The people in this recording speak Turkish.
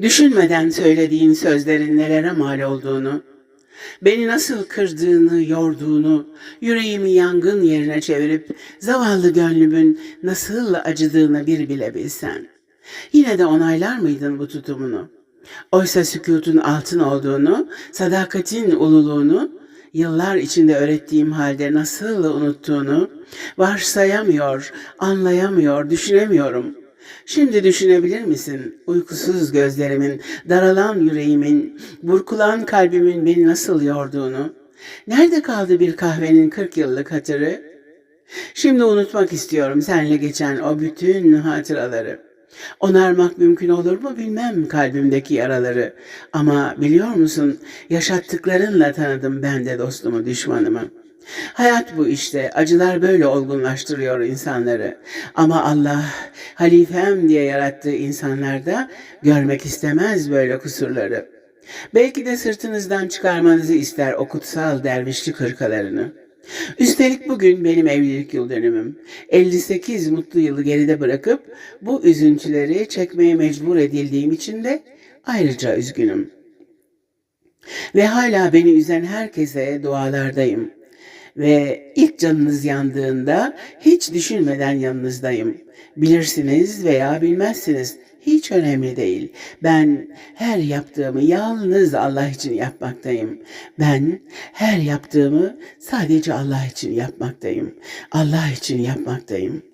Düşünmeden söylediğin sözlerin nelere mal olduğunu, beni nasıl kırdığını, yorduğunu, yüreğimi yangın yerine çevirip zavallı gönlümün nasıl acıdığını bir bile bilsen. Yine de onaylar mıydın bu tutumunu? Oysa sükutun altın olduğunu, sadakatin ululuğunu, yıllar içinde öğrettiğim halde nasıl unuttuğunu, varsayamıyor, anlayamıyor, düşünemiyorum. Şimdi düşünebilir misin uykusuz gözlerimin, daralan yüreğimin, burkulan kalbimin beni nasıl yorduğunu? Nerede kaldı bir kahvenin 40 yıllık hatırı? Şimdi unutmak istiyorum seninle geçen o bütün hatıraları. Onarmak mümkün olur mu bilmem kalbimdeki yaraları. Ama biliyor musun yaşattıklarınla tanıdım ben de dostumu düşmanımı. Hayat bu işte. Acılar böyle olgunlaştırıyor insanları. Ama Allah halifem diye yarattığı insanlarda görmek istemez böyle kusurları. Belki de sırtınızdan çıkarmanızı ister o kutsal dervişlik hırkalarını. Üstelik bugün benim evlilik yıl dönümüm. 58 mutlu yılı geride bırakıp bu üzüntüleri çekmeye mecbur edildiğim için de ayrıca üzgünüm. Ve hala beni üzen herkese dualardayım. Ve ilk canınız yandığında hiç düşünmeden yanınızdayım. Bilirsiniz veya bilmezsiniz. Hiç önemli değil. Ben her yaptığımı yalnız Allah için yapmaktayım. Ben her yaptığımı sadece Allah için yapmaktayım. Allah için yapmaktayım.